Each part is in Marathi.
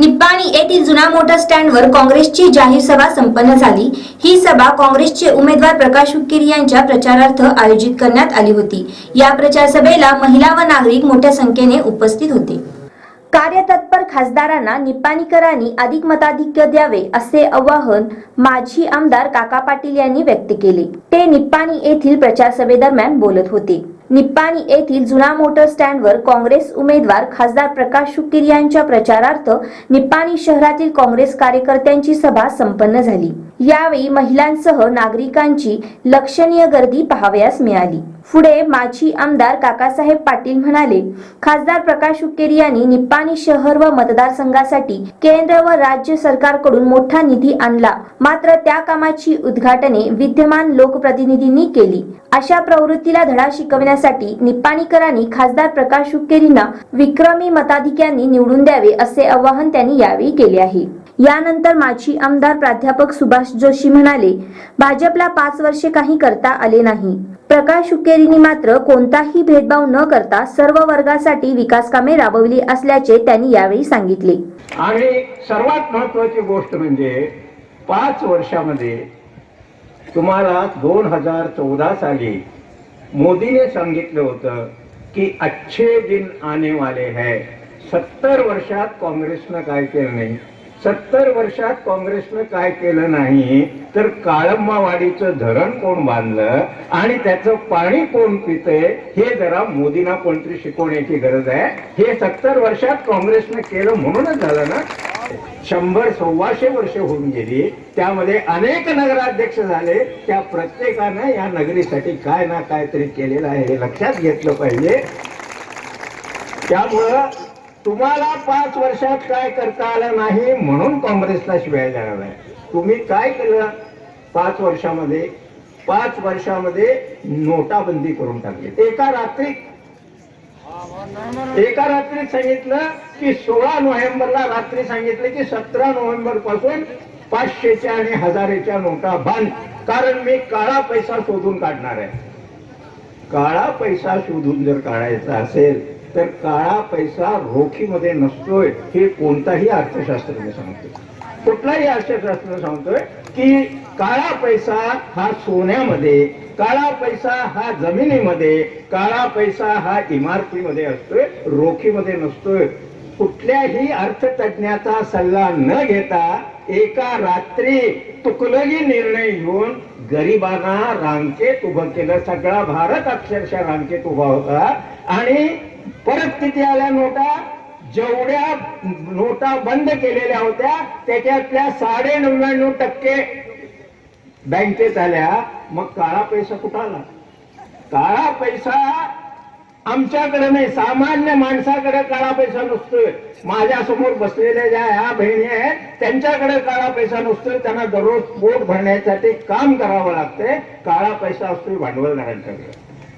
निप्पाणी येथील जुना मोटर स्टँडवर काँग्रेसची जाहीर सभा संपन्न झाली. ही सभा काँग्रेसचे उमेदवार प्रकाश हुक्केरी यांच्या प्रचारार्थ आयोजित करण्यात आली होती. या प्रचार सभेला महिला व नागरिक मोठ्या संख्येने उपस्थित होते. कार्यतत्पर खासदारांना निप्पाणीकरांनी अधिक मताधिक्य द्यावे असे आवाहन माजी आमदार काका पाटील यांनी व्यक्त केले. ते निप्पाणी येथील प्रचार सभेदरम्यान बोलत होते. निप्पाणी येथील जुना मोटर स्टँडवर काँग्रेस उमेदवार खासदार प्रकाश शुक्कीर यांच्या प्रचारार्थ निप्पाणी शहरातील काँग्रेस कार्यकर्त्यांची सभा संपन्न झाली. यावेळी महिलांसह नागरिकांची लक्षणीय गर्दी पाहावयास मिळाली. पुढे माजी आमदार काकासाहेब पाटील म्हणाले खासदार प्रकाश हुक्केरी यांनी निप्पाणी शहर व मतदारसंघासाठी केंद्र व राज्य सरकारकडून मोठा निधी आणला. मात्र त्या कामाची उद्घाटने विद्यमान लोकप्रतिनिधींनी केली. अशा प्रवृत्तीला धडा शिकवण्यासाठी निप्पाणीकरांनी खासदार प्रकाश हुक्केरींना विक्रमी मताधिक्यांनी निवडून द्यावे असे आवाहन त्यांनी यावेळी केले आहे. यानंतर माजी आमदार प्राध्यापक सुभाष जोशी म्हणाले भाजपला पाच वर्षे काही करता आले नाही. प्रकाश हुक्केरींनी मात्र कोणताही भेदभाव न करता सर्व वर्गासाठी विकास कामे राबवली असल्याचे त्यांनी यावेळी सांगितले. आणि सर्वात महत्वाची गोष्ट म्हणजे पाच वर्षामध्ये तुम्हाला दोन हजार चौदा साली मोदीने सांगितलं होतं की अच्छे दिन आने वाले है. सत्तर वर्षात काँग्रेसनं काय केलं नाही? सत्तर वर्षात काँग्रेसनं काय केलं नाही तर काळंबावाडीचं धरण कोण बांधलं आणि त्याचं पाणी कोण पितंय हे जरा मोदींना कोणतरी शिकवण्याची गरज आहे. हे सत्तर वर्षात काँग्रेसनं केलं म्हणूनच झालं ना. शंभर सव्वाशे वर्ष होऊन गेली त्यामध्ये अनेक नगराध्यक्ष झाले त्या प्रत्येकानं या नगरीसाठी काय ना काय तरी केलेलं आहे हे लक्षात घेतलं पाहिजे. त्यामुळं तुम्हाला पाच वर्षात काय करता आलं नाही म्हणून काँग्रेसला शिवाय द्यायला आहे तुम्ही काय केलं? पाच वर्षामध्ये पाच वर्षामध्ये नोटाबंदी करून टाकली. एका रात्रीत एका रात्रीत सांगितलं की सोळा नोव्हेंबरला रात्री सांगितलं की सतरा नोव्हेंबरपासून पाचशेच्या आणि हजारेच्या नोटा बंद. कारण मी काळा पैसा शोधून काढणार आहे. काळा पैसा शोधून जर काढायचा असेल तर काळा पैसा रोखीमध्ये नसतोय हे कोणताही अर्थशास्त्रज्ञ सांगतो कुठलाही अर्थशास्त्र सांगतोय की काळा पैसा हा सोन्यामध्ये काळा पैसा हा जमिनीमध्ये काळा पैसा हा इमारतीमध्ये असतोय रोखीमध्ये नसतोय. कुठल्याही अर्थतज्ञाचा सल्ला न घेता एका रात्री तुकलगी निर्णय घेऊन गरिबांना रांकेत उभं केलं. सगळा भारत अक्षरशः रांकेत उभा होता आणि परत आल्या नोटा जेवढ्या नोटा बंद केलेल्या होत्या त्याच्यातल्या साडे नव्याण्णव टक्के बँकेत आल्या. मग काळा पैसा कुठं आला? काळा पैसा आमच्याकडे नाही. सामान्य माणसाकडे काळा पैसा नसतोय. माझ्यासमोर बसलेल्या ज्या ह्या बहिणी आहेत त्यांच्याकडे काळा पैसा नसतोय. त्यांना दररोज पोट भरण्यासाठी काम करावं लागतंय. काळा पैसा असतोय भांडवलदारांच्याकडे.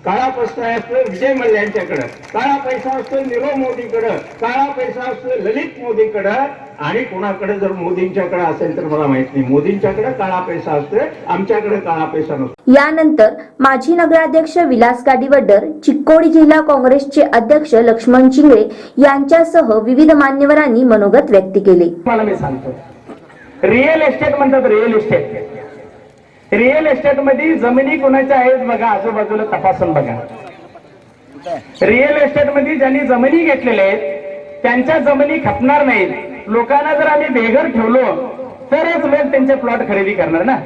काळा पैसा असतोय विजय मल्ल्यांच्याकडं काळा पैसा असतोय नीरव मोदीकडं. काळा पैसा असतोय ललित मोदीकडं. आणि कोणाकडे जर मोदींच्याकडे असेल तर मला माहीत नाही. मोदींच्याकडे काळा पैसा असतोय आमच्याकडे काळा पैसा नसतो. यानंतर माजी नगराध्यक्ष विलास गाडीवड्डर चिक्कोडी जिल्हा काँग्रेसचे अध्यक्ष लक्ष्मण चिंगळे यांच्यासह विविध मान्यवरांनी मनोगत व्यक्त केले. मला मी सांगतो. रिअल एस्टेट म्हणतात रिअल इस्टेट रिअल एस्टेटमध्ये जमिनी कोणाच्या आहेत बघा आजूबाजूला तपासून बघा. रिअल एस्टेटमध्ये ज्यांनी जमिनी घेतलेल्या आहेत त्यांच्या जमिनी खपणार नाहीत. लोकांना जर आम्ही बेघर ठेवलो तरच लोक त्यांचे प्लॉट खरेदी करणार ना.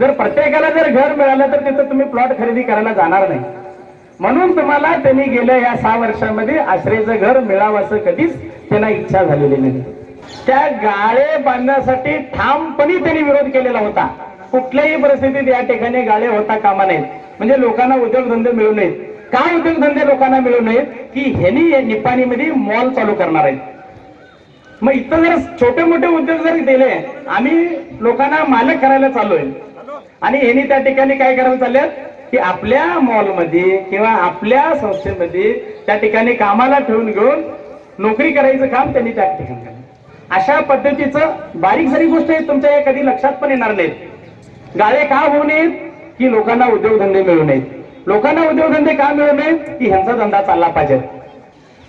जर प्रत्येकाला जर घर मिळालं तर तिथं तुम्ही प्लॉट खरेदी करायला जाणार नाही. म्हणून तुम्हाला त्यांनी गेल्या या सहा वर्षामध्ये आश्रयचं घर मिळावं असं कधीच त्यांना इच्छा झालेली नाही. त्या गाळे बांधण्यासाठी ठामपणे त्यांनी विरोध केलेला होता. कुठल्याही परिस्थितीत या ठिकाणी गाळे होता कामा नाहीत म्हणजे लोकांना उद्योगधंदे मिळू नयेत. काय उद्योगधंदे लोकांना मिळू नयेत? की ह्यांनी निपाणीमध्ये मॉल चालू करणार आहेत. मग इथं जर छोटे मोठे उद्योग जरी दिले आम्ही लोकांना मालक करायला चाललोय. आणि ह्यांनी त्या ठिकाणी काय करायला चालल्यात? की आपल्या मॉलमध्ये किंवा आपल्या संस्थेमध्ये त्या ठिकाणी कामाला ठेवून घेऊन नोकरी करायचं काम त्यांनी त्या ठिकाणी अशा पद्धतीचं बारीक सारी गोष्ट आहे तुमच्या कधी लक्षात पण येणार नाहीत. गाळे का होऊ नयेत? की लोकांना उद्योगधंदे मिळू नयेत. लोकांना उद्योगधंदे का मिळू नयेत? की ह्यांचा धंदा चालला पाहिजे.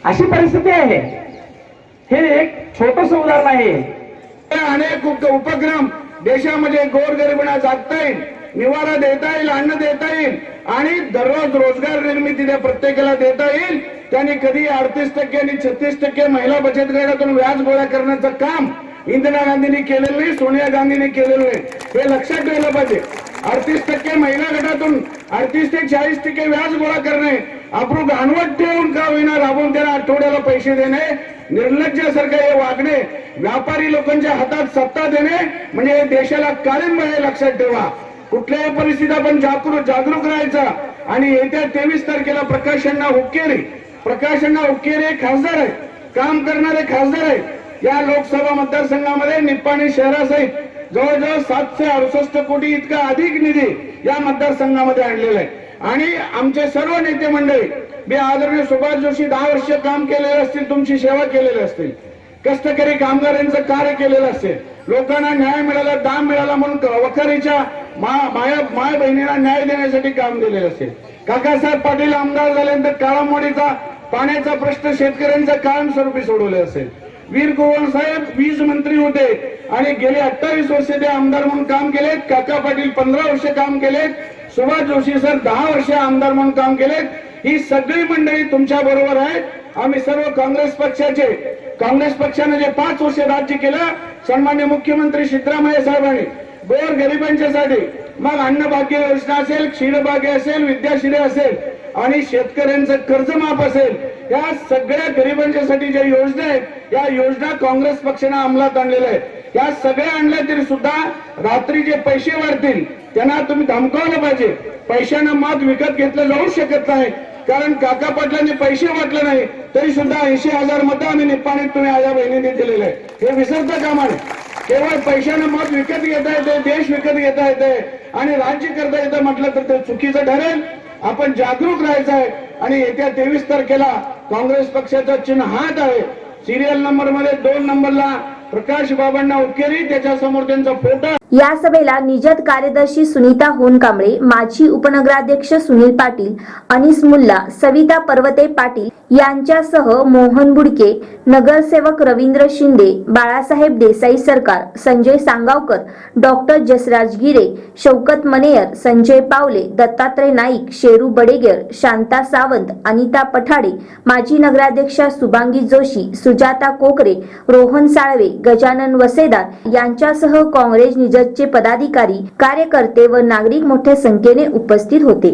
अशी परिस्थिती आहे. हे एक छोटस उदाहरण आहे. अनेक उपक्रम देशामध्ये गोरगरिबांना जागता येईल निवारा देता येईल अन्न देता येईल आणि दररोज रोजगार निर्मिती त्या प्रत्येकाला देता येईल. त्यांनी कधी अडतीस टक्के आणि छत्तीस टक्के महिला बचत गटातून व्याज गोळा करण्याचं काम इंदिरा गांधींनी केलेलं नाही सोनिया गांधींनी केलेलं नाही. हे लक्षात ठेवलं पाहिजे. अडतीस टक्के महिला गटातून अडतीस ते चाळीस टक्के व्याज गोळा करणे आपण घाणवट ठेवून का होईना राबवून त्याला आठवड्याला पैसे देणे निर्लज्जासारखं हे वागणे व्यापारी लोकांच्या हातात सत्ता देणे म्हणजे देशाला काळिंब हे लक्षात ठेवा. कुठल्याही परिस्थितीत आपण जागरूक जागरूक राहायचा. आणि येत्या तेवीस तारखेला प्रकाश यांना हुक्केरी. प्रकाश यांना हुक्केरी खासदार आहेत. काम करणारे खासदार आहेत. या लोकसभा मतदारसंघामध्ये निप्पाणी शहरासहित जवळजवळ सातशे अडुसष्ट कोटी इतका अधिक निधी या मतदारसंघामध्ये आणलेला आहे. आणि आमचे सर्व नेते मंडळी मी आदरणीय सुभाष जोशी दहा वर्ष काम केलेले असतील तुमची सेवा केलेली असतील. कष्टकरी कामगारांचं कार्य केलेलं असेल. लोकांना न्याय मिळाला दाम मिळाला म्हणून वखारीच्या मा- माया माय बहिणीला न्याय देण्यासाठी काम दिलेलं असेल. काकासाहेब पाटील आमदार झाल्यानंतर काळामोडीचा पाण्याचा प्रश्न शेतकऱ्यांचा कायमस्वरूपी सोडवले असेल. वीर गोवल साहेब वीज मंत्री होते आणि गेले अठ्ठावीस वर्ष ते आमदार म्हणून काम केलेत. काका पाटील पंधरा वर्ष काम केलेत. सुभाष जोशी सर दहा वर्ष आमदार म्हणून काम केलेत. ही सगळी मंडळी तुमच्या बरोबर आहेत. आम्ही सर्व काँग्रेस पक्षाचे. काँग्रेस पक्षाने जे पाच वर्ष राज्य केलं सन्मान्य मुख्यमंत्री सिद्धरामय्या साहेबांनी. गोर गरिबांच्यासाठी मग अन्नभाग्य योजना असेल क्षीरभाग्य असेल विद्याशिरे असेल आणि शेतकऱ्यांचं कर्जमाफ असेल. या सगळ्या गरिबांच्यासाठी ज्या योजना आहेत या योजना काँग्रेस पक्षाने अंमलात आणलेल्या आहेत. या सगळ्या आणल्या तरी सुद्धा रात्री जे पैसे वाढतील त्यांना तुम्ही धमकावलं पाहिजे. पैशानं मत विकत घेतलं जाऊ शकत नाही. कारण काका पाटलांनी पैसे वाटले नाही तरी सुद्धा ऐंशी हजार मतं आम्ही निप्पाणीत तुम्ही आया बहिणींनी दिलेले आहे हे विसरता कामा नये. केवळ पैशानं मत विकत घेता येते देश विकत घेता येते आणि राज्य करता येतं म्हटलं तर ते चुकीचं ठरेल. आपण जागरूक राहायचं आहे. आणि येत्या तेवीस तारखेला काँग्रेस पक्षाचा चिन्ह हात आहे. सिरियल नंबरमध्ये दोन नंबरला प्रकाश बाबांना उकेरी त्याच्यासमोर त्यांचा फोटो या सभेला निजत कार्यदर्शी सुनीता होनकांबळे माजी उपनगराध्यक्ष सुनील पाटील अनिस मुल्ला सविता पर्वते पाटील यांच्यासह मोहन बुडके नगरसेवक रवींद्र शिंदे बाळासाहेब देसाई सरकार संजय सांगावकर डॉक्टर जसराज गिरे शौकत मनेयर संजय पावले दत्तात्रय नाईक शेरू बडेगर शांता सावंत अनिता पठाडे माजी नगराध्यक्षा सुभांगी जोशी सुजाता कोकरे रोहन साळवे गजानन वसेदार यांच्यासह काँग्रेस निजतचे पदाधिकारी कार्यकर्ते व नागरिक मोठ्या संख्येने उपस्थित होते.